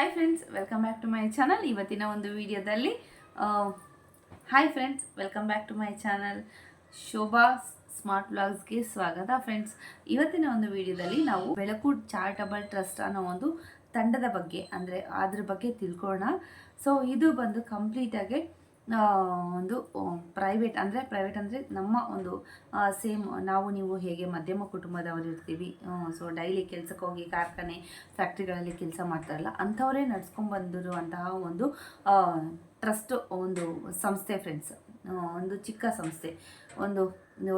Hi friends welcome back to my channel ಇವತ್ತಿನ ಒಂದು ವಿಡಿಯೋದಲ್ಲಿ hi friends welcome back to my channel Shobha smart ಬ್ಲಾಗ್ಸ್ಗೆ ಸ್ವಾಗತ friends ಇವತ್ತಿನ ಒಂದು ವಿಡಿಯೋದಲ್ಲಿ ನಾವು ಬೆಳಕು ಚಾರಿಟಬಲ್ ಟ್ರಸ್ಟ್ ಅನ್ನೋ ಒಂದು ತಂಡದ ಬಗ್ಗೆ, ಅಂದರೆ ಅದ್ರ ಬಗ್ಗೆ ತಿಳ್ಕೊಳ್ಳೋಣ ಸೊ ಇದು ಬಂದು ಕಂಪ್ಲೀಟಾಗಿ ಒಂದು ಪ್ರೈವೇಟ್ ಅಂದರೆ ಪ್ರೈವೇಟ್ ಅಂದರೆ ನಮ್ಮ ಒಂದು ಸೇಮ್ ನಾವು ನೀವು ಹೇಗೆ ಮಧ್ಯಮ ಕುಟುಂಬದವರು ಇರ್ತೀವಿ. ಸೊ ಡೈಲಿ ಕೆಲಸಕ್ಕೆ ಹೋಗಿ ಕಾರ್ಖಾನೆ ಫ್ಯಾಕ್ಟ್ರಿಗಳಲ್ಲಿ ಕೆಲಸ ಮಾಡ್ತಾರಲ್ಲ, ಅಂಥವರೇ ನಡ್ಸ್ಕೊಂಡು ಬಂದಿರುವಂತಹ ಒಂದು ಟ್ರಸ್ಟ್ ಒಂದು ಸಂಸ್ಥೆ ಫ್ರೆಂಡ್ಸ್ ಒಂದು ಚಿಕ್ಕ ಸಂಸ್ಥೆ. ಒಂದು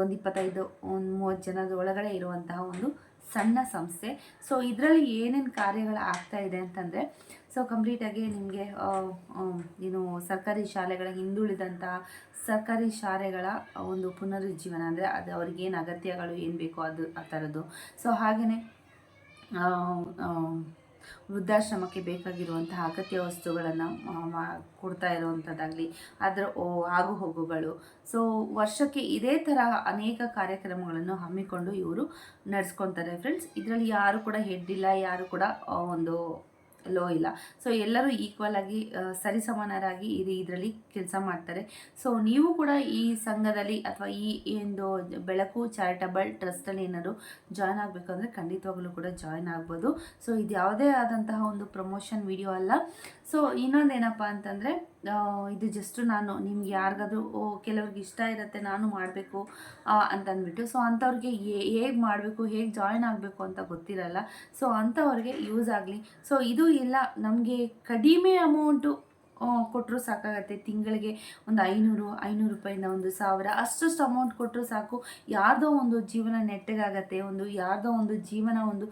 ಒಂದು ಇಪ್ಪತ್ತೈದು, ಒಂದು ಮೂವತ್ತು ಜನದ ಒಳಗಡೆ ಇರುವಂತಹ ಒಂದು ಸಣ್ಣ ಸಂಸ್ಥೆ. ಸೊ ಇದರಲ್ಲಿ ಏನೇನು ಕಾರ್ಯಗಳು ಆಗ್ತಾ ಇದೆ ಅಂತಂದರೆ ಸೊ ಕಂಪ್ಲೀಟಾಗಿ ನಿಮಗೆ ಏನು ಸರ್ಕಾರಿ ಶಾಲೆಗಳ ಹಿಂದುಳಿದಂತಹ ಸರ್ಕಾರಿ ಶಾಲೆಗಳ ಒಂದು ಪುನರುಜ್ಜೀವನ ಅಂದರೆ ಅದು ಅವ್ರಿಗೇನು ಅಗತ್ಯಗಳು, ಏನು ಬೇಕೋ ಅದು ಆ ಥರದ್ದು ಸೊ ಹಾಗೆಯೇ ವೃದ್ಧಾಶ್ರಮಕ್ಕೆ ಬೇಕಾಗಿರುವಂತಹ ಅಗತ್ಯ ವಸ್ತುಗಳನ್ನು ಕೊಡ್ತಾ ಇರುವಂಥದ್ದಾಗಲಿ ಅದರ ಆಗು ಹೋಗುಗಳು. ಸೊ ವರ್ಷಕ್ಕೆ ಇದೇ ಥರ ಅನೇಕ ಕಾರ್ಯಕ್ರಮಗಳನ್ನು ಹಮ್ಮಿಕೊಂಡು ಇವರು ನಡೆಸ್ಕೊತಾರೆ. ಫ್ರೆಂಡ್ಸ್ ಇದರಲ್ಲಿ ಯಾರು ಕೂಡ ಹೆಡ್ಡಿಲ್ಲ ಯಾರು ಕೂಡ ಒಂದು ಲೋ ಇಲ್ಲ. ಸೊ ಎಲ್ಲರೂ ಈಕ್ವಲ್ ಆಗಿ ಸರಿಸಮಾನರಾಗಿ ಇದು ಇದರಲ್ಲಿ ಕೆಲಸ ಮಾಡ್ತಾರೆ. ಸೊ ನೀವು ಕೂಡ ಈ ಸಂಘದಲ್ಲಿ ಅಥವಾ ಈ ಒಂದು ಬೆಳಕು ಚಾರಿಟಬಲ್ ಟ್ರಸ್ಟಲ್ಲಿ ಏನಾದರೂ ಜಾಯ್ನ್ ಆಗಬೇಕು ಅಂದರೆ ಖಂಡಿತವಾಗಲೂ ಕೂಡ ಜಾಯ್ನ್ ಆಗ್ಬೋದು. ಸೊ ಇದು ಯಾವುದೇ ಆದಂತಹ ಒಂದು ಪ್ರಮೋಷನ್ ವಿಡಿಯೋ ಅಲ್ಲ. ಸೊ ಇನ್ನೊಂದೇನಪ್ಪ ಅಂತಂದರೆ ಇದು ಜಸ್ಟ್ ನಾನು ನಿಮ್ಗೆ ಯಾರಿಗಾದ್ರೂ ಕೆಲವ್ರಿಗೆ ಇಷ್ಟ ಇರುತ್ತೆ, ನಾನು ಮಾಡಬೇಕು ಅಂತಂದ್ಬಿಟ್ಟು ಸೊ ಅಂಥವ್ರಿಗೆ ಹೇಗೆ ಮಾಡಬೇಕು, ಹೇಗೆ ಜಾಯಿನ್ ಆಗಬೇಕು ಅಂತ ಗೊತ್ತಿರಲ್ಲ. ಸೊ ಅಂಥವ್ರಿಗೆ ಯೂಸ್ ಆಗಲಿ. ಸೊ ಇದು ಇಲ್ಲ, ನಮಗೆ ಕಡಿಮೆ ಅಮೌಂಟು ಕೊಟ್ಟರು ಸಾಕಾಗತ್ತೆ. ತಿಂಗಳಿಗೆ ಒಂದು ಐನೂರು ಐನೂರು ರೂಪಾಯಿಂದ ಒಂದು ಸಾವಿರ, ಅಷ್ಟಷ್ಟು ಅಮೌಂಟ್ ಕೊಟ್ಟರು ಸಾಕು. ಯಾರ್ದೋ ಒಂದು ಜೀವನ ನೆಟ್ಟಗಾಗತ್ತೆ, ಒಂದು ಯಾರ್ದೋ ಒಂದು ಜೀವನ ಒಂದು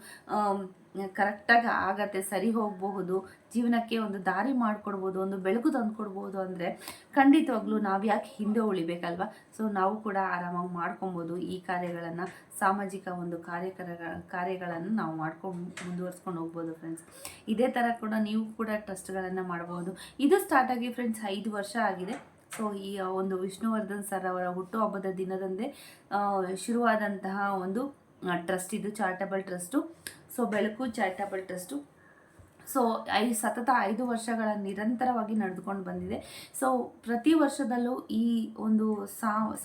ಕರೆಕ್ಟಾಗಿ ಆಗತ್ತೆ, ಸರಿ ಹೋಗಬಹುದು, ಜೀವನಕ್ಕೆ ಒಂದು ದಾರಿ ಮಾಡಿಕೊಡ್ಬೋದು, ಒಂದು ಬೆಳಕು ತಂದು ಕೊಡ್ಬೋದು ಅಂದರೆ ಖಂಡಿತವಾಗ್ಲೂ ನಾವು ಯಾಕೆ ಹಿಂದೆ ಉಳಿಬೇಕಲ್ವ? ಸೊ ನಾವು ಕೂಡ ಆರಾಮಾಗಿ ಮಾಡ್ಕೊಬೋದು ಈ ಕಾರ್ಯಗಳನ್ನು, ಸಾಮಾಜಿಕ ಒಂದು ಕಾರ್ಯಕರ ಕಾರ್ಯಗಳನ್ನು ನಾವು ಮಾಡ್ಕೊಂಡು ಮುಂದುವರ್ಸ್ಕೊಂಡು ಹೋಗ್ಬೋದು ಫ್ರೆಂಡ್ಸ್ ಇದೇ ಥರ ಕೂಡ ನೀವು ಕೂಡ ಟ್ರಸ್ಟ್ಗಳನ್ನು ಮಾಡ್ಬೋದು. ಇದು ಸ್ಟಾರ್ಟ್ ಆಗಿ ಫ್ರೆಂಡ್ಸ್ ಐದು ವರ್ಷ ಆಗಿದೆ. ಸೊ ಈ ಒಂದು ವಿಷ್ಣುವರ್ಧನ್ ಸರ್ ಅವರ ಹುಟ್ಟುಹಬ್ಬದ ದಿನದಂದೇ ಶುರುವಾದಂತಹ ಒಂದು ಟ್ರಸ್ಟ್ ಇದು charitable trust so Belaku charitable trust so I ಸತತ ಐದು ವರ್ಷಗಳ ನಿರಂತರವಾಗಿ ನಡೆದುಕೊಂಡು ಬಂದಿದೆ. ಸೊ ಪ್ರತಿ ವರ್ಷದಲ್ಲೂ ಈ ಒಂದು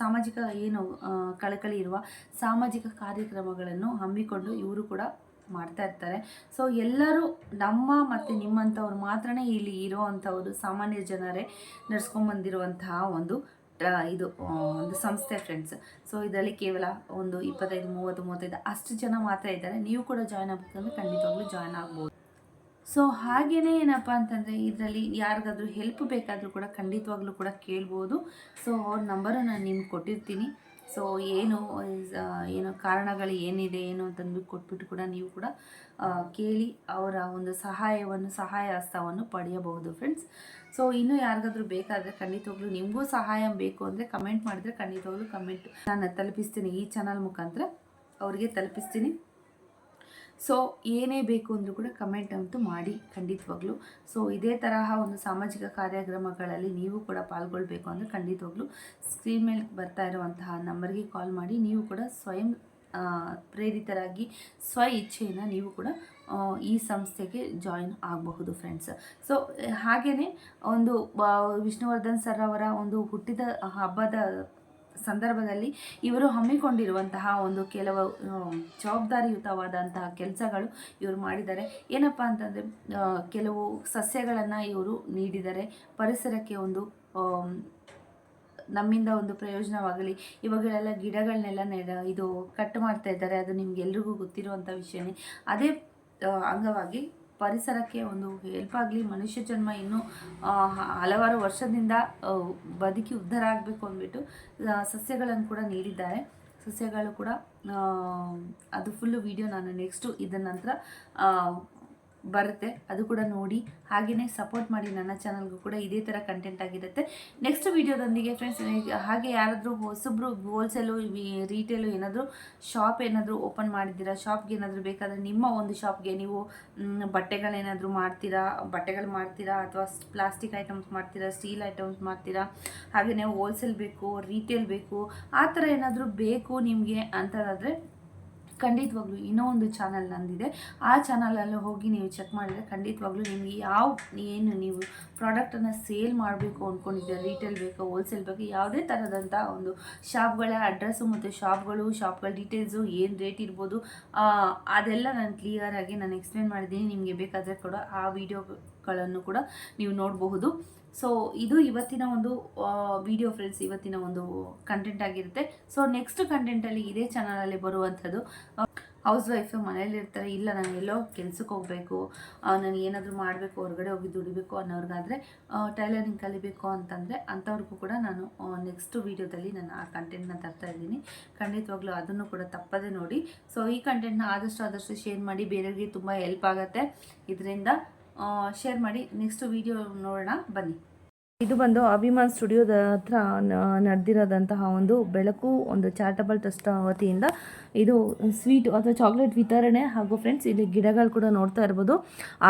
ಸಾಮಾಜಿಕ ಏನು ಕಳಕಳಿ ಇರುವ ಸಾಮಾಜಿಕ ಕಾರ್ಯಕ್ರಮಗಳನ್ನು ಹಮ್ಮಿಕೊಂಡು ಇವರು ಕೂಡ ಮಾಡ್ತಾ ಇರ್ತಾರೆ. ಸೊ ಎಲ್ಲರೂ ನಮ್ಮ ಮತ್ತು ನಿಮ್ಮಂಥವ್ರು ಮಾತ್ರನೇ ಇಲ್ಲಿ ಇರೋ ಅಂಥವ್ರು ಸಾಮಾನ್ಯ ಜನರೇ ನಡೆಸ್ಕೊಂಬಂದಿರುವಂತಹ ಒಂದು ಇದು ಒಂದು ಸಂಸ್ಥೆ ಫ್ರೆಂಡ್ಸ್ ಸೊ ಇದರಲ್ಲಿ ಕೇವಲ ಒಂದು ಇಪ್ಪತ್ತೈದು, ಮೂವತ್ತು, ಮೂವತ್ತೈದು, ಅಷ್ಟು ಜನ ಮಾತ್ರ ಇದ್ದಾರೆ. ನೀವು ಕೂಡ ಜಾಯ್ನ್ ಆಗಬೇಕಂದ್ರೆ ಖಂಡಿತವಾಗ್ಲೂ ಜಾಯ್ನ್ ಆಗ್ಬೋದು. ಸೊ ಹಾಗೆಯೇ ಏನಪ್ಪ ಅಂತಂದರೆ ಇದರಲ್ಲಿ ಯಾರಿಗಾದ್ರೂ ಹೆಲ್ಪ್ ಬೇಕಾದರೂ ಕೂಡ ಖಂಡಿತವಾಗ್ಲೂ ಕೂಡ ಕೇಳ್ಬೋದು. ಸೊ ಅವ್ರ ನಂಬರು ನಾನು ನಿಮ್ಗೆ ಕೊಟ್ಟಿರ್ತೀನಿ. ಸೊ ಏನು ಏನು ಕಾರಣಗಳು ಏನಿದೆ, ಏನು ಅಂತಂದು ಕೊಟ್ಬಿಟ್ಟು ಕೂಡ ನೀವು ಕೂಡ ಕೇಳಿ ಅವರ ಒಂದು ಸಹಾಯವನ್ನು, ಸಹಾಯ ಹಸ್ತವನ್ನು ಪಡೆಯಬಹುದು ಫ್ರೆಂಡ್ಸ್ ಸೊ ಇನ್ನೂ ಯಾರಿಗಾದರೂ ಬೇಕಾದರೆ ಖಂಡಿತವಾಗ್ಲೂ ನಿಮಗೂ ಸಹಾಯ ಬೇಕು ಅಂದರೆ ಕಮೆಂಟ್ ಮಾಡಿದರೆ ಖಂಡಿತವಾಗ್ಲೂ ಕಮೆಂಟ್ ನಾನು ತಲುಪಿಸ್ತೀನಿ ಈ ಚಾನಲ್ ಮುಖಾಂತರ. ಅವರಿಗೆ ತಲುಪಿಸ್ತೀನಿ. ಸೊ ಏನೇ ಬೇಕು ಅಂದರೂ ಕೂಡ ಕಮೆಂಟ್ ಅಂತೂ ಮಾಡಿ ಖಂಡಿತವಾಗ್ಲೂ ಸೊ ಇದೇ ತರಹ ಒಂದು ಸಾಮಾಜಿಕ ಕಾರ್ಯಕ್ರಮಗಳಲ್ಲಿ ನೀವು ಕೂಡ ಪಾಲ್ಗೊಳ್ಬೇಕು ಅಂದರೆ ಖಂಡಿತವಾಗ್ಲೂ ಸ್ಕ್ರೀನ್ ಮೇಲೆ ಬರ್ತಾ ಇರುವಂತಹ ನಂಬರ್ಗೆ ಕಾಲ್ ಮಾಡಿ ನೀವು ಕೂಡ ಸ್ವಯಂ ಪ್ರೇರಿತರಾಗಿ ಸ್ವ ಇಚ್ಛೆಯನ್ನು ನೀವು ಕೂಡ ಈ ಸಂಸ್ಥೆಗೆ ಜಾಯಿನ್ ಆಗಬಹುದು ಫ್ರೆಂಡ್ಸ್ ಸೊ ಹಾಗೆಯೇ ಒಂದು ವಿಷ್ಣುವರ್ಧನ್ ಸರ್ ಅವರ ಒಂದು ಹುಟ್ಟಿದ ಹಬ್ಬದ ಸಂದರ್ಭದಲ್ಲಿ ಇವರು ಹಮ್ಮಿಕೊಂಡಿರುವಂತಹ ಒಂದು ಕೆಲವು ಜವಾಬ್ದಾರಿಯುತವಾದಂತಹ ಕೆಲಸಗಳು ಇವರು ಮಾಡಿದ್ದಾರೆ. ಏನಪ್ಪ ಅಂತಂದರೆ ಕೆಲವು ಸಸ್ಯಗಳನ್ನು ಇವರು ನೀಡಿದ್ದಾರೆ ಪರಿಸರಕ್ಕೆ ಒಂದು ನಮ್ಮಿಂದ ಒಂದು ಪ್ರಯೋಜನವಾಗಲಿ. ಇವಾಗಲೆಲ್ಲ ಗಿಡಗಳನ್ನೆಲ್ಲ ನೆಡ, ಇದು ಕಟ್ ಮಾಡ್ತಾ ಇದ್ದಾರೆ, ಅದು ನಿಮ್ಗೆಲ್ರಿಗೂ ಗೊತ್ತಿರುವಂಥ ವಿಷಯನೇ. ಅದೇ ಅಂಗವಾಗಿ ಪರಿಸರಕ್ಕೆ ಒಂದು ಹೆಲ್ಪ್ ಆಗಲಿ, ಮನುಷ್ಯ ಜನ್ಮ ಇನ್ನೂ ಹಲವಾರು ವರ್ಷದಿಂದ ಬದುಕಿ ಉದ್ಧಾರ ಆಗಬೇಕು ಅಂದ್ಬಿಟ್ಟು ಸಸ್ಯಗಳನ್ನು ಕೂಡ ನೀಡಿದ್ದಾರೆ. ಸಸ್ಯಗಳು ಕೂಡ ಅದು ಫುಲ್ಲು ವಿಡಿಯೋ ನಾನು ನೆಕ್ಸ್ಟು ಇದರ ನಂತರ ಬರುತ್ತೆ. ಅದು ಕೂಡ ನೋಡಿ. ಹಾಗೆಯೇ ಸಪೋರ್ಟ್ ಮಾಡಿ ನನ್ನ ಚಾನಲ್ಗೂ ಕೂಡ ಇದೇ ಥರ ಕಂಟೆಂಟ್ ಆಗಿರುತ್ತೆ. ನೆಕ್ಸ್ಟ್ ವೀಡಿಯೋದೊಂದಿಗೆ ಫ್ರೆಂಡ್ಸ್ ಹಾಗೆ ಯಾರಾದರೂ ಹೊಸಬ್ರು ಹೋಲ್ಸೇಲು ರೀಟೇಲು ಏನಾದರೂ ಶಾಪ್ ಏನಾದರೂ ಓಪನ್ ಮಾಡಿದ್ದೀರಾ? ಶಾಪ್ಗೆ ಏನಾದರೂ ಬೇಕಾದರೆ ನಿಮ್ಮ ಒಂದು ಶಾಪ್ಗೆ ನೀವು ಬಟ್ಟೆಗಳೇನಾದರೂ ಮಾಡ್ತೀರಾ? ಬಟ್ಟೆಗಳು ಮಾಡ್ತೀರಾ? ಅಥವಾ ಪ್ಲಾಸ್ಟಿಕ್ ಐಟಮ್ಸ್ ಮಾಡ್ತೀರಾ? ಸ್ಟೀಲ್ ಐಟಮ್ಸ್ ಮಾಡ್ತೀರಾ? ಹಾಗೆಯೇ ಹೋಲ್ಸೇಲ್ ಬೇಕು ರೀಟೇಲ್ ಬೇಕು, ಆ ಥರ ಏನಾದರೂ ಬೇಕು ನಿಮಗೆ ಅಂತದಾದರೆ ಖಂಡಿತವಾಗ್ಲೂ ಇನ್ನೂ ಒಂದು ಚಾನಲ್ ನಂದಿದೆ. ಆ ಚಾನಲಲ್ಲಿ ಹೋಗಿ ನೀವು ಚೆಕ್ ಮಾಡಿದರೆ ಖಂಡಿತವಾಗ್ಲೂ ನಿಮಗೆ ಯಾವ ಏನು ನೀವು ಪ್ರಾಡಕ್ಟನ್ನು ಸೇಲ್ ಮಾಡಬೇಕು ಅಂದ್ಕೊಂಡಿದ್ದೀರ ರೀಟೇಲ್ ಬೇಕು? ಹೋಲ್ಸೇಲ್ ಬೇಕು? ಯಾವುದೇ ಥರದಂಥ ಒಂದು ಶಾಪ್ಗಳ ಅಡ್ರೆಸ್ಸು ಮತ್ತು ಶಾಪ್ಗಳು ಶಾಪ್ಗಳ ಡೀಟೇಲ್ಸು ಏನು ರೇಟ್ ಇರ್ಬೋದು ಅದೆಲ್ಲ ನಾನು ಕ್ಲಿಯರಾಗಿ ನಾನು ಎಕ್ಸ್ಪ್ಲೇನ್ ಮಾಡಿದ್ದೀನಿ. ನಿಮಗೆ ಬೇಕಾದರೆ ಕೂಡ ಆ ವಿಡಿಯೋಗಳನ್ನು ಕೂಡ ನೀವು ನೋಡಬಹುದು. ಸೊ ಇದು ಇವತ್ತಿನ ಒಂದು ವಿಡಿಯೋ ಫ್ರೆಂಡ್ಸ್ ಇವತ್ತಿನ ಒಂದು ಕಂಟೆಂಟ್ ಆಗಿರುತ್ತೆ. ಸೊ ನೆಕ್ಸ್ಟ್ ಕಂಟೆಂಟಲ್ಲಿ ಇದೇ ಚಾನಲಲ್ಲಿ ಬರುವಂಥದ್ದು ಹೌಸ್ ವೈಫ್ ಮನೇಲಿರ್ತಾರೆ ಇಲ್ಲ ನಾನು ಎಲ್ಲೋ ಕೆಲ್ಸಕ್ಕೆ ಹೋಗಬೇಕು ನಾನು ಏನಾದರೂ ಮಾಡಬೇಕು, ಹೊರಗಡೆ ಹೋಗಿ ದುಡಿಬೇಕು ಅನ್ನೋರ್ಗಾದರೆ ಟೈಲರಿಂಗ್ ಕಲಿಬೇಕು ಅಂತಂದರೆ ಅಂಥವ್ರಿಗೂ ಕೂಡ ನಾನು ನೆಕ್ಸ್ಟ್ ವೀಡಿಯೋದಲ್ಲಿ ನಾನು ಆ ಕಂಟೆಂಟ್ನ ತರ್ತಾ ಇದ್ದೀನಿ. ಖಂಡಿತವಾಗ್ಲೂ ಅದನ್ನು ಕೂಡ ತಪ್ಪದೇ ನೋಡಿ. ಸೊ ಈ ಕಂಟೆಂಟ್ನ ಆದಷ್ಟು ಆದಷ್ಟು ಶೇರ್ ಮಾಡಿ, ಬೇರೆಯವ್ರಿಗೆ ತುಂಬ ಹೆಲ್ಪ್ ಆಗುತ್ತೆ. ಇದರಿಂದ ಶೇರ್ ಮಾಡಿ ನೆಕ್ಸ್ಟ್ ವಿಡಿಯೋ ನೋಡೋಣ, ಬನ್ನಿ. ಇದು ಬಂದು ಅಭಿಮಾನ್ ಸ್ಟುಡಿಯೋದ ಹತ್ರ ನಡೆದಿರೋದಂತಹ ಒಂದು ಬೆಳಕು, ಒಂದು ಚಾರಿಟಬಲ್ ಟ್ರಸ್ಟ್ ವತಿಯಿಂದ ಇದು ಸ್ವೀಟ್ ಅಥವಾ ಚಾಕ್ಲೇಟ್ ವಿತರಣೆ ಹಾಗೂ ಫ್ರೆಂಡ್ಸ್ ಇಲ್ಲಿ ಗಿಡಗಳು ಕೂಡ ನೋಡ್ತಾ ಇರ್ಬೋದು.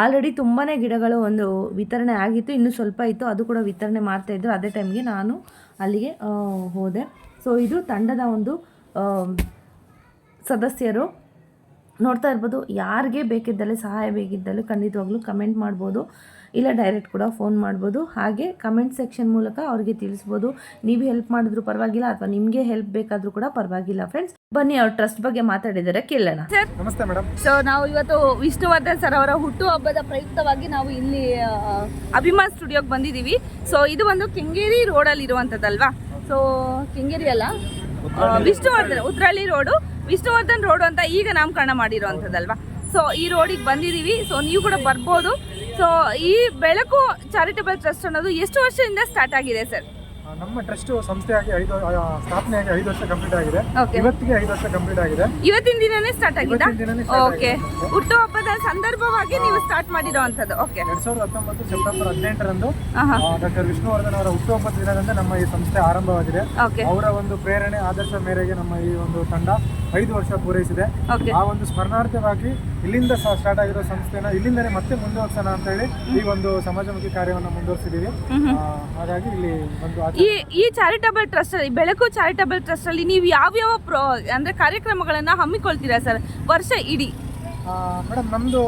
ಆಲ್ರೆಡಿ ತುಂಬಾ ಗಿಡಗಳು ಒಂದು ವಿತರಣೆ ಆಗಿತ್ತು, ಇನ್ನು ಸ್ವಲ್ಪ ಇತ್ತು, ಅದು ಕೂಡ ವಿತರಣೆ ಮಾಡ್ತಾ ಇದ್ರು. ಅದೇ ಟೈಮ್ಗೆ ನಾನು ಅಲ್ಲಿಗೆ ಹೋದೆ. ಸೊ ಇದು ತಂಡದ ಒಂದು ಸದಸ್ಯರು. ನೋಡ್ತಾ ಇರ್ಬೋದು ಯಾರಿಗೆ ಬೇಕಿದ್ದಲ್ಲಿ ಸಹಾಯ ಬೇಕಿದ್ದಲ್ಲಿ ಖಂಡಿತವಾಗ್ಲೂ ಕಮೆಂಟ್ ಮಾಡ್ಬೋದು. ಇಲ್ಲ ಡೈರೆಕ್ಟ್ ಕೂಡ ಫೋನ್ ಮಾಡ್ಬೋದು. ಹಾಗೆ ಕಮೆಂಟ್ ಸೆಕ್ಷನ್ ಮೂಲಕ ಅವ್ರಿಗೆ ತಿಳಿಸ್ಬೋದು. ನೀವು ಹೆಲ್ಪ್ ಮಾಡಿದ್ರು ಪರವಾಗಿಲ್ಲ ಅಥವಾ ನಿಮಗೆ ಹೆಲ್ಪ್ ಬೇಕಾದರೂ ಕೂಡ ಪರವಾಗಿಲ್ಲ ಫ್ರೆಂಡ್ಸ್ ಬನ್ನಿ ಅವ್ರ ಟ್ರಸ್ಟ್ ಬಗ್ಗೆ ಮಾತಾಡಿದರೆ ಕೇಳೋಣ. ಸರ್ ನಮಸ್ತೆ ಮೇಡಮ್ ಸೊ ನಾವು ಇವತ್ತು ವಿಷ್ಣುವರ್ಧನ್ ಸರ್ ಅವರ ಹುಟ್ಟುಹಬ್ಬದ ಪ್ರಯುಕ್ತವಾಗಿ ನಾವು ಇಲ್ಲಿ ಅಭಿಮಾನ್ ಸ್ಟುಡಿಯೋಗೆ ಬಂದಿದ್ದೀವಿ. ಸೊ ಇದು ಒಂದು ಕೆಂಗೇರಿ ರೋಡಲ್ಲಿ ಇರುವಂಥದ್ದಲ್ವಾ ಸೊ ಕೆಂಗೇರಿ ಅಲ್ಲ? ವಿಷ್ಣುವರ್ಧನ್ ಉದ್ರಳ್ಳಿ ರೋಡು ವಿಷ್ಣುವರ್ಧನ್ ರೋಡು ಅಂತ ಈಗ ನಾಮಕರಣ ಮಾಡಿರುವಂಥದ್ದಲ್ವಾ? ಸೊ ಈ ರೋಡಿಗೆ ಬಂದಿದ್ದೀವಿ. ಸೊ ನೀವು ಕೂಡ ಬರ್ಬೋದು. ಸೊ ಈ ಬೆಳಕು ಚಾರಿಟಬಲ್ ಟ್ರಸ್ಟ್ ಅನ್ನೋದು ಎಷ್ಟು ವರ್ಷದಿಂದ ಸ್ಟಾರ್ಟ್ ಆಗಿದೆ ಸರ್ ನಮ್ಮ ಟ್ರಸ್ಟ್ ಆಗಿ ಐದು ಸ್ಥಾಪನೆ ಆಗಿ ಐದು ವರ್ಷ ಕಂಪ್ಲೀಟ್ ಆಗಿದೆ. ಇವತ್ತಿಗೆ ಐದು ವರ್ಷ ಕಂಪ್ಲೀಟ್ ಆಗಿದೆ. ಇವತ್ತಿನ ದಿನನೇ ಸ್ಟಾರ್ಟ್ ಆಗಿದೆ? ಓಕೆ. ಹುಟ್ಟುಹಬ್ಬದ ಸಂದರ್ಭವಾಗಿ ನೀವು ಸ್ಟಾರ್ಟ್ ಮಾಡಿರುವಂತದ್ದು ಓಕೆ ಎರಡ್ ಸಾವಿರದ ಹತ್ತೊಂಬತ್ತು ಸೆಪ್ಟೆಂಬರ್ ಹದಿನೆಂಟರಂದು ಡಾಕ್ಟರ್ ವಿಷ್ಣುವರ್ಧನ್ ಅವರ ಹುಟ್ಟುಹಬ್ಬದ ದಿನದಂದು ನಮ್ಮ ಈ ಸಂಸ್ಥೆ ಆರಂಭವಾಗಿದೆ. ಓಕೆ ಅವರ ಒಂದು ಪ್ರೇರಣೆ ಆದರ್ಶ ಮೇರೆಗೆ ನಮ್ಮ ಈ ಒಂದು ತಂಡ ಐದು ವರ್ಷ ಪೂರೈಸಿದೆ. ಆ ಒಂದು ಸ್ಮರಣಾರ್ಥವಾಗಿ ಇಲ್ಲಿಂದ ಸ್ಟಾರ್ಟ್ ಆಗಿರೋ ಸಂಸ್ಥೆನ ಇಲ್ಲಿಂದಲೇ ಮತ್ತೆ ಮುಂದುವರ್ಸೋಣ ಅಂತ ಹೇಳಿ ಈ ಒಂದು ಸಮಾಜಮುಖಿ ಕಾರ್ಯವನ್ನು ಮುಂದುವರಿಸಿದೀವಿ ಹಾಗಾಗಿ ಇಲ್ಲಿ ಒಂದು ಈ ಈ ಚಾರಿಟಬಲ್ ಟ್ರಸ್ಟ್ ಅಲ್ಲಿ ಬೆಳಕು ಚಾರಿಟಬಲ್ ಟ್ರಸ್ಟ್ ಅಲ್ಲಿ ನೀವು ಯಾವ್ಯಾವ ಪ್ರೋ ಅಂದ್ರೆ ಕಾರ್ಯಕ್ರಮಗಳನ್ನ ಹಮ್ಮಿಕೊಳ್ತೀರಾ ಸರ್? ವರ್ಷ ಇಡೀ? ಮೇಡಮ್ ನಮ್ದು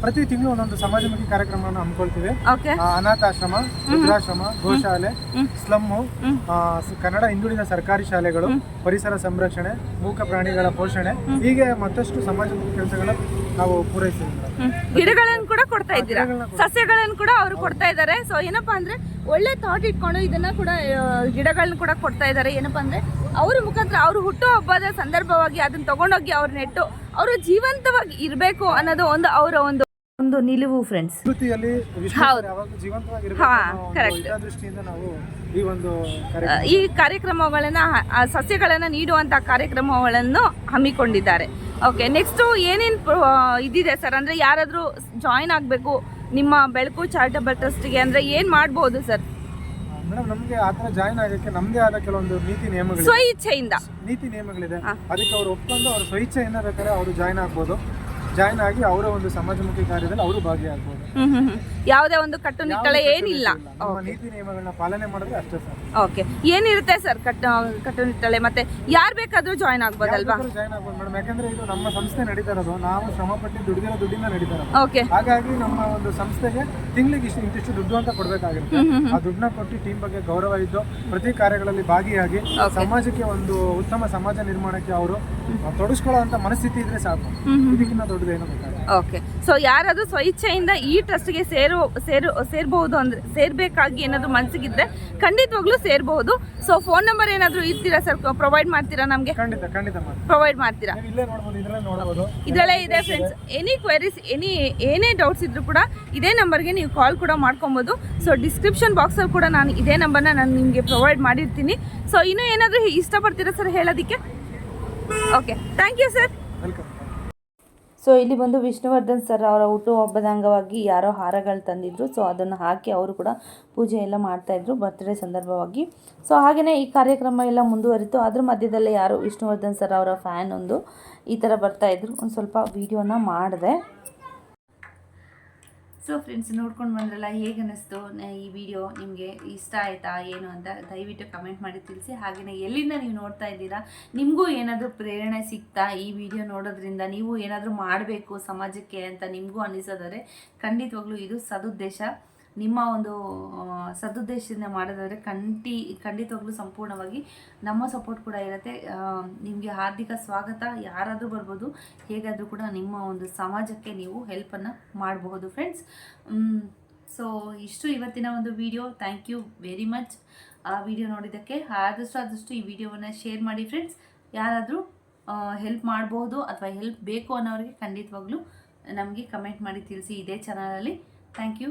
ಪ್ರತಿ ತಿಂಗಳು ಒಂದೊಂದು ಸಮಾಜಮುಖಿ ಕಾರ್ಯಕ್ರಮವನ್ನು ಹಮ್ಮಿಕೊಳ್ತೀವಿ. ಓಕೆ. ಆ, ಅನಾಥಾಶ್ರಮ ವೃದ್ಧಾಶ್ರಮ ಗೋಶಾಲೆ. ಸ್ಲಮ್ಮು ಆ, ಸ- ಕನ್ನಡ ಹಿಂದುಳಿದ ಸರ್ಕಾರಿ ಶಾಲೆಗಳು ಪರಿಸರ ಸಂರಕ್ಷಣೆ ಮೂಕ ಪ್ರಾಣಿಗಳ ಪೋಷಣೆ ಹೀಗೆ ಮತ್ತಷ್ಟು ಸಮಾಜಮುಖಿ ಕೆಲಸಗಳ ನಾವು ಪೂರೈಸ್ತೀವಿ ಮೇಡಮ್. ಗಿಡಗಳನ್ನು ಕೂಡ ಕೊಡ್ತಾ ಇದ್ದೀರಾ? ಗಿಡಗಳನ್ನ ಸಸ್ಯಗಳನ್ನು ಕೂಡ ಅವರು ಕೊಡ್ತಾ ಇದ್ದಾರೆ. ಸೊ ಏನಪ್ಪಾ ಅಂದ್ರೆ ಒಳ್ಳೆ ಥಾಟ್ ಇಟ್ಕೊಂಡು ಇದನ್ನ ಕೂಡ ಗಿಡಗಳನ್ನ ಕೂಡ ಕೊಡ್ತಾ ಇದ್ದಾರೆ ಏನಪ್ಪಾ ಅಂದ್ರೆ ಅವ್ರ ಮುಖಾಂತರ ಅವ್ರ ಹುಟ್ಟು ಹಬ್ಬದ ಸಂದರ್ಭವಾಗಿ ಅದನ್ನ ತಗೊಂಡೋಗಿ ಅವ್ರ ನೆಟ್ಟು ಅವರು ಜೀವಂತವಾಗಿ ಇರಬೇಕು ಅನ್ನೋದು ಒಂದು ಅವರ ಒಂದು ಒಂದು ನಿಲುವು ಫ್ರೆಂಡ್ಸ್ ಈ ಕಾರ್ಯಕ್ರಮಗಳನ್ನ ಸಸ್ಯಗಳನ್ನ ಸಸ್ಯಗಳನ್ನು ನೀಡುವಂತ ಕಾರ್ಯಕ್ರಮಗಳನ್ನು ಹಮ್ಮಿಕೊಂಡಿದ್ದಾರೆ. ಓಕೆ ನೆಕ್ಸ್ಟ್ ಏನೇನು ಇದಿದೆ ಸರ್ ಅಂದ್ರೆ ಯಾರಾದರೂ ಜಾಯಿನ್ ಆಗಬೇಕು ನಿಮ್ಮ ಬೆಳಕು ಚಾರಿಟಬಲ್ ಟ್ರಸ್ಟ್ಗೆ ಅಂದ್ರೆ ಏನು ಮಾಡ್ಬೋದು ಸರ್ ಮೇಡಮ್ ನಮಗೆ ಆ ಥರ ಜಾಯಿನ್ ಆಗಕ್ಕೆ ನಮ್ದೇ ಆದ ಕೆಲವೊಂದು ನೀತಿ ನಿಯಮಗಳು ಸ್ವ ಇಚ್ಛೆಯಿಂದ ನೀತಿ ನಿಯಮಗಳಿದೆ. ಅದಕ್ಕೆ ಅವ್ರು ಒಪ್ಕೊಂಡು ಅವ್ರ ಸ್ವಇಚ್ಛೆಯಿಂದ ಬೇಕಾದ್ರೆ ಅವರು ಜಾಯಿನ್ ಆಗ್ಬೋದು. ಜಾಯಿನ್ ಆಗಿ ಅವರ ಒಂದು ಸಮಾಜಮುಖಿ ಕಾರ್ಯದಲ್ಲಿ ಅವರು ಭಾಗಿಯಾಗ್ಬೋದು. ಹ್ಮ್ ಹ್ಮ್ ಹ್ಮ್. ಯಾವುದೇ ಒಂದು ಕಟ್ಟುನಿಟ್ಟಳೆ ಏನಿಲ್ಲ. ನಮ್ಮ ನೀತಿ ನಿಯಮಗಳನ್ನ ಪಾಲನೆ ಮಾಡಿದ್ರೆ ಅಷ್ಟೇ ಸರ್ ಓಕೆ ಏನಿರುತ್ತೆ ಸರ್ ಕಟ್ಟು ಕಟ್ಟುನಿಟ್ಟಳೆ ಮತ್ತೆ ಯಾರು ಬೇಕಾದರೂ ಜಾಯಿನ್ ಆಗ್ಬೋದಲ್ವಾ? ಜಾಯಿನ್ ಆಗ್ಬೋದು ಮೇಡಮ್ ಯಾಕಂದ್ರೆ ಇದು ನಮ್ಮ ಸಂಸ್ಥೆ ನಡೀತಾ ಇರೋದು ನಾವು ಶ್ರಮ ಪಟ್ಟು ದುಡಿದಿರೋ ದುಡ್ಡಿಂದ ನಡೀತಾ ಇರೋದು ಓಕೆ ಹಾಗಾಗಿ ನಮ್ಮ ಒಂದು ಸಂಸ್ಥೆಗೆ ತಿಂಗಳಿಗೆ ಇಷ್ಟು ಇಂತಿಷ್ಟು ದುಡ್ಡು ಅಂತ ಕೊಡ್ಬೇಕಾಗಿರುತ್ತೆ. ಆ ದುಡ್ಡನ್ನ ಕೊಟ್ಟು ಟೀಮ್ ಬಗ್ಗೆ ಗೌರವ ಇದ್ದು ಪ್ರತಿ ಕಾರ್ಯಗಳಲ್ಲಿ ಭಾಗಿಯಾಗಿ ಸಮಾಜಕ್ಕೆ ಒಂದು ಉತ್ತಮ ಸಮಾಜ ನಿರ್ಮಾಣಕ್ಕೆ ಅವರು ತೊಡಗಿಸ್ಕೊಳ್ಳೋ ಅಂತ ಮನಸ್ಥಿತಿ ಇದ್ರೆ ಸಾಕು. ಇದಕ್ಕಿಂತ ಬೇಕಾಗಿಲ್ಲ ಓಕೆ ಸೊ ಯಾರಾದರೂ ಸ್ವಇಚ್ಛೆಯಿಂದ ಈ ಟ್ರಸ್ಟ್ಗೆ ಸೇರು ಸೇರು ಸೇರ್ಬಹುದು ಅಂದ್ರೆ ಸೇರ್ಬೇಕಾಗಿ ಏನಾದ್ರು ಮನ್ಸಿಗಿದ್ರೆ ಖಂಡಿತವಾಗ್ಲೂ ಸೇರಬಹುದು. ಸೊ ಫೋನ್ ನಂಬರ್ ಏನಾದರೂ ಇರ್ತೀರಾ ಸರ್ ಪ್ರೊವೈಡ್ ಮಾಡ್ತೀರಾ ನಮಗೆ? ಪ್ರೊವೈಡ್ ಮಾಡ್ತೀರಾ? ಇದ್ರಲ್ಲೇ ಇದೆ ಫ್ರೆಂಡ್ಸ್ ಎನಿ ಕ್ವೆರೀಸ್ ಎನಿ ಏನೇ ಡೌಟ್ಸ್ ಇದ್ರೂ ಕೂಡ ಇದೇ ನಂಬರ್ಗೆ ನೀವು ಕಾಲ್ ಕೂಡ ಮಾಡ್ಕೊಬೋದು. ಸೊ ಡಿಸ್ಕ್ರಿಪ್ಷನ್ ಬಾಕ್ಸಲ್ಲಿ ಕೂಡ ನಾನು ಇದೇ ನಂಬರ್ನ ನಾನು ನಿಮಗೆ ಪ್ರೊವೈಡ್ ಮಾಡಿರ್ತೀನಿ. ಸೊ ಇನ್ನೂ ಏನಾದರೂ ಇಷ್ಟಪಡ್ತೀರಾ ಸರ್ ಹೇಳೋದಕ್ಕೆ? Okay thank you sir welcome so ಇಲ್ಲಿ ಬಂದು ವಿಷ್ಣುವರ್ಧನ್ ಸರ್ ಅವರ ಹುಟ್ಟುಹಬ್ಬದ ಅಂಗವಾಗಿ ಯಾರೋ ಹಾರಗಳು ತಂದಿದ್ರು. ಸೊ ಅದನ್ನು ಹಾಕಿ ಅವರು ಕೂಡ ಪೂಜೆ ಎಲ್ಲ ಮಾಡ್ತಾಯಿದ್ರು ಬರ್ತ್ಡೇ ಸಂದರ್ಭವಾಗಿ. ಸೊ ಹಾಗೆಯೇ ಈ ಕಾರ್ಯಕ್ರಮ ಎಲ್ಲ ಮುಂದುವರಿತು. ಅದ್ರ ಮಧ್ಯದಲ್ಲೇ ಯಾರು ವಿಷ್ಣುವರ್ಧನ್ ಸರ್ ಅವರ ಫ್ಯಾನ್ ಒಂದು ಈ ಥರ ಬರ್ತಾಯಿದ್ರು ಒಂದು ಸ್ವಲ್ಪ ವೀಡಿಯೋನ ಮಾಡಿದೆ. ಸೊ ಫ್ರೆಂಡ್ಸ್ ನೋಡ್ಕೊಂಡು ಬಂದ್ರಲ್ಲ, ಹೇಗೆ ಅನ್ನಿಸ್ತು ಈ ವಿಡಿಯೋ ನಿಮಗೆ ಇಷ್ಟ ಆಯಿತಾ, ಏನು ಅಂತ ದಯವಿಟ್ಟು ಕಮೆಂಟ್ ಮಾಡಿ ತಿಳಿಸಿ. ಹಾಗೆಯೇ ಎಲ್ಲಿಂದ ನೀವು ನೋಡ್ತಾ ಇದ್ದೀರಾ? ನಿಮಗೂ ಏನಾದರೂ ಪ್ರೇರಣೆ ಸಿಗ್ತಾ ಈ ವಿಡಿಯೋ ನೋಡೋದ್ರಿಂದ? ನೀವು ಏನಾದರೂ ಮಾಡಬೇಕು ಸಮಾಜಕ್ಕೆ ಅಂತ ನಿಮಗೂ ಅನ್ನಿಸೋದಾದರೆ ಖಂಡಿತವಾಗ್ಲೂ ಇದು ಸದುದ್ದೇಶ. ನಿಮ್ಮ ಒಂದು ಸದುದ್ದೇಶದಿಂದ ಮಾಡೋದಾದರೆ ಖಂಡಿ ಖಂಡಿತವಾಗ್ಲೂ ಸಂಪೂರ್ಣವಾಗಿ ನಮ್ಮ ಸಪೋರ್ಟ್ ಕೂಡ ಇರುತ್ತೆ. ನಿಮಗೆ ಹಾರ್ದಿಕ ಸ್ವಾಗತ. ಯಾರಾದರೂ ಬರ್ಬೋದು, ಹೇಗಾದರೂ ಕೂಡ ನಿಮ್ಮ ಒಂದು ಸಮಾಜಕ್ಕೆ ನೀವು ಹೆಲ್ಪನ್ನು ಮಾಡಬಹುದು ಫ್ರೆಂಡ್ಸ್ ಸೊ ಇಷ್ಟು ಇವತ್ತಿನ ಒಂದು video thank you very much ಆ ವಿಡಿಯೋ ನೋಡಿದ್ದಕ್ಕೆ ಆದಷ್ಟು ಆದಷ್ಟು ಈ ವಿಡಿಯೋವನ್ನು ಶೇರ್ ಮಾಡಿ ಫ್ರೆಂಡ್ಸ್ ಯಾರಾದರೂ ಹೆಲ್ಪ್ ಮಾಡಬಹುದು ಅಥವಾ ಹೆಲ್ಪ್ ಬೇಕು ಅನ್ನೋರಿಗೆ ಖಂಡಿತವಾಗ್ಲೂ ನಮಗೆ ಕಮೆಂಟ್ ಮಾಡಿ ತಿಳಿಸಿ ಇದೇ ಚಾನಲಲ್ಲಿ thank you